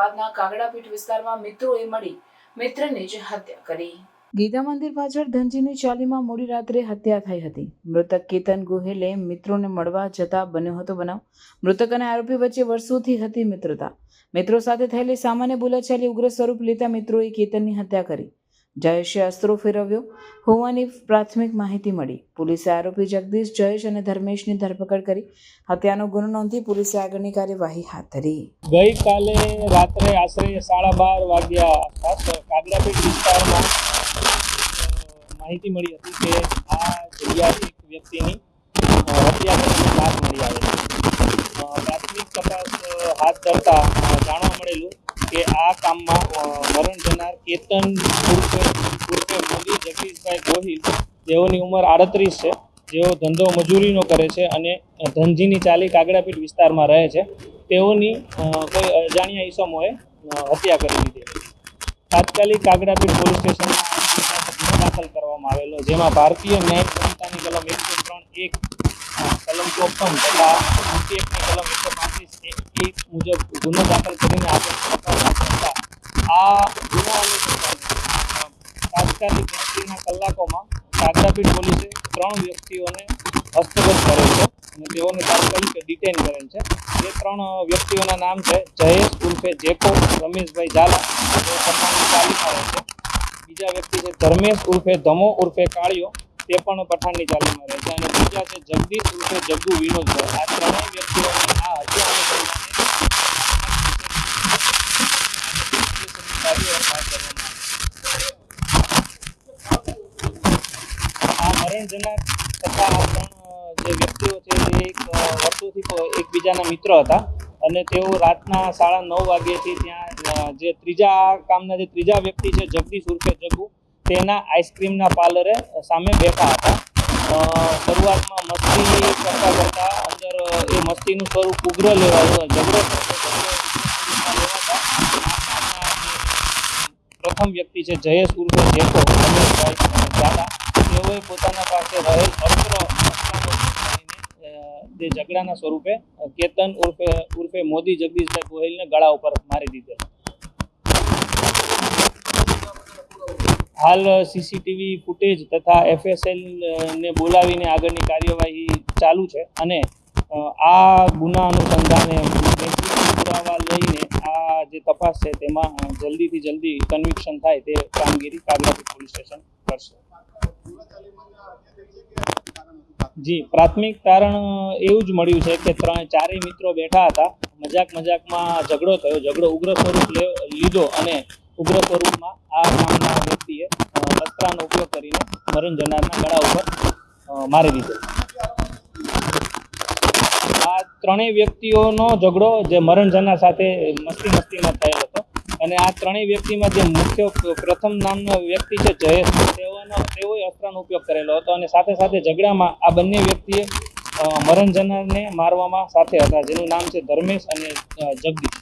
અમદાવાદના કાગડાપીઠ વિસ્તારમાં મિત્રોએ મળી મિત્રની જ હત્યા કરી. ગીતા મંદિર પાછળ ધનજીની ચાલીમાં મોડી રાત્રે હત્યા થઈ હતી. મૃતક કેતન ગોહેલે મિત્રોને મળવા જતા બન્યો હતો બનાવ. મૃતક અને આરોપી વચ્ચે વર્ષોથી હતી મિત્રતા. મિત્રો સાથે થયેલી સામાન્ય બોલાચાલી ઉગ્ર સ્વરૂપ લેતા મિત્રોએ કેતનની હત્યા કરી. જયેશે અસ્ત્રો ફેરવ્યો. હોવાની પ્રાથમિક માહિતી મળી. પોલીસે આરોપી જગદીશ, જયેશ અને ધર્મેશની ધરપકડ કરી. હત્યાનો ગુનો નોંધી પોલીસે આગળની કાર્યવાહી હાથ ધરી. ગઈકાલે રાત્રે આશરે સાડા બાર વાગ્યા આસપાસ વિસ્તારમાં માહિતી મળી હતી કે આ જગ્યાએ એક વ્યક્તિની હત્યા કરીને લાશ મળી આવેલી. પ્રાથમિક તપાસ હાથ ધરતા જાણવા મળેલું કે આ કામમાં મરણ જનાર કેતન મોદી જગદીશભાઈ ગોહિલ, જેઓની ઉંમર આડત્રીસ છે, જેઓ ધંધો મજૂરીનો કરે છે અને ધનજીની ચાલી કાગડાપીઠ વિસ્તારમાં રહે છે, તેઓની કોઈ અજાણ્યા ઈસમોએ હત્યા કરી દીધી તાત્કાલિક કાગડાપીઠ પોલીસ સ્ટેશનમાં દાખલ કરવામાં આવેલો, જેમાં ભારતીય ન્યાય સંહિતાની કલમ એકસો ત્રણ એક કલમ ચોપન તથા કલમ એકસો પાંત્રીસ એક મુજબ ગુનો દાખલ કરીને આગળ તપાસ હાથ ધરતા આ ગુનો અનુસંધાને અ, તાત્કાલિક ગણતરીના કલાકોમાં કાગડાપીઠ પોલીસે ત્રણ વ્યક્તિઓને હસ્તગત કરેલ છે અને તેઓને તાત્કાલિક ડિટેન કરેલ છે. એ ત્રણ વ્યક્તિઓના નામ છે જયેશ ઉર્ફે જેકો, રમેશભાઈ ઝાલા તે પઠાણની ચાલીમાં રહે છે. બીજા વ્યક્તિ છે ધર્મેશ ઉર્ફે ધમો ઉર્ફે કાળિયો, તે પણ પઠાણની ચાલીમાં રહે છે. અને બીજા છે જગદીશ ઉર્ફે જગ્ગુ વિનોદભાઈ. આ ત્રણેય વ્યક્તિઓની આ હત્યા અનુસંધાને કાર્યવાહી હાથ જનાર તથા આ ત્રણ જે વ્યક્તિઓ છે એ એક વર્ષોથી એકબીજાના મિત્ર હતા. અને તેઓ રાતના સાડા નવ વાગ્યાથી ત્યાં જે ત્રીજા કામના જે ત્રીજા વ્યક્તિ છે, જગદીશ ઉર્ફે જગુ, તેના આઈસ્ક્રીમના પાર્લરે સામે બેઠા હતા. શરૂઆતમાં મસ્તી કરતા કરતા અંદર એ મસ્તીનું સ્વરૂપ ઉગ્ર લેવાયું, ઝઘડો પ્રથમ વ્યક્તિ છે, જયેશ ઉર્ફે જેકો અને તેઓએ પોતાના પાસે રહેલ અસ્ત્ર જે ઝઘડાના સ્વરૂપે કેતન ઉર્ફે ઉર્ફે મોદી જગદીશભાઈ ગોહિલને ગળા ઉપર મારી દીધેલ. હાલ સીસીટીવી ફૂટેજ તથા એફએસએલ ને બોલાવીને આગળની કાર્યવાહી ચાલુ છે અને આ ગુના અનુસંધાને પુરાવા લઈને આ જે તપાસ છે તેમાં જલ્દીથી જલ્દી કન્વિક્શન થાય તે કામગીરી કાગડાપીઠ પોલીસ સ્ટેશન કરશે. જી, પ્રાથમિક તારણ એવું જ મળ્યું છે કે ત્રણ ચારેય મિત્રો બેઠા હતા. મજાક મજાકમાં ઝઘડો થયો. ઝઘડો ઉગ્ર સ્વરૂપ લીધો અને ઉગ્ર સ્વરૂપમાં આ નામના વ્યક્તિએ અસ્ત્રાનો ઉપયોગ કરીને મરણ જનારના ગળા ઉપર મારી દીધો. આ ત્રણેય વ્યક્તિઓનો ઝઘડો જે મરણ જનાર સાથે મસ્તી મસ્તીમાં થયેલ હતો. અને આ ત્રણેય વ્યક્તિમાં જે મુખ્ય પ્રથમ નામનો વ્યક્તિ છે જયેશ તેઓનો તેઓએ અસ્ત્રનો ઉપયોગ કરેલો હતો અને સાથે સાથે ઝઘડામાં આ બંને વ્યક્તિએ મરણ જનારને મારવામાં સાથે હતા, જેનું નામ છે ધર્મેશ અને જગદીશ